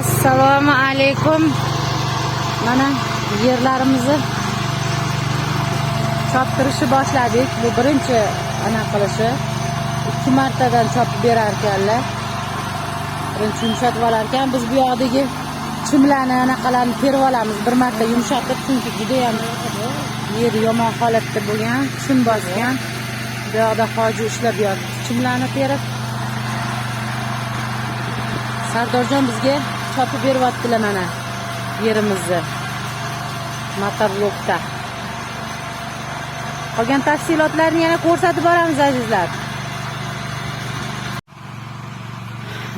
assalomu alaykum mana yerlarimizni choptirishni boshladik. Bu birinchi anaqa qilishi. İkki martadan chopib berar ekanlar birinchi yumshatib olar ekan biz bu yoqdagi chimlarni anaqalarni terib olamiz. Bir marta yumshatib chunki judayam yer yomon holatda bo'lgan chim bosgan. Bu yoqda hoji ishlab yotibdi chimlarni terib. Sardorjon bizga chopib beryaptilar mana yerimizni motorlokda qolgan tafsilotlarni yana ko'rsatib boramiz azizlar.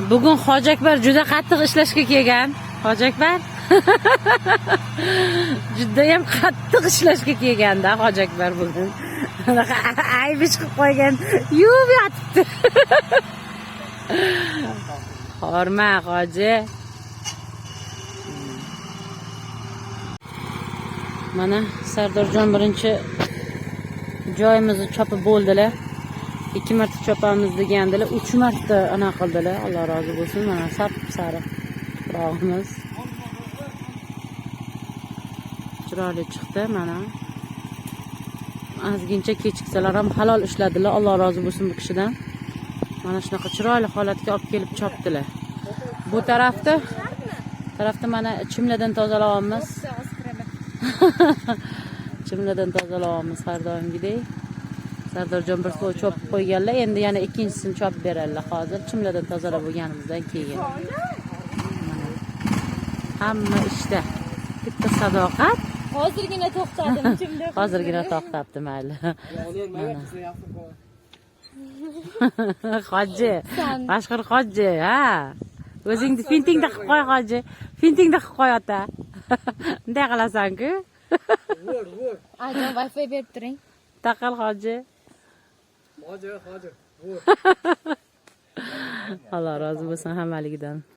Bugun hoji akbar juda qattiq ishlashga kelgan. Hoji akbar? Judayam qattiq ishlashga kelganda hoji akbar bugun. Anaqa aybish qilib qo'ygan. Yuvib yotibdi horma hoji. Mana sardorjon birinchi joyimizni chopib bo'ldilar. İkki marta chopamiz degandilar. Uch marta anaqa qildilar. Alloh rozi bo'lsin. Mana sap sariq tuprog'imiz chiroyli chiqdi. Mana. Ozgincha kechiksalar ham halol ishladilar alloh rozi bo'lsin bu kishidan. Mana shunaqa chiroyli holatga olib kelib chopdilar. Bu tarafda tarafda mana chimladan tozalayapmiz chimladan tozalayapmiz har doimgidek sardorjon bir suv chopib qo'yganlar endi yana ikkinchisini chopib beradilar hozir chimladan tozalab bo'lganimizdan keyin hamma ishda bitta sadoqat Hozirgina to'xtadim hozirgina to'xtabdi mayli hoji mashhur hoji ha. O'zingni fintingda qilib qo'y hoji fintingda qilib qo'y ota bunday qilasanku Ajon Wi-Fi berib turing. taqal hoji Hozir, hozir. alloh rozi bo'lsin hammaligidan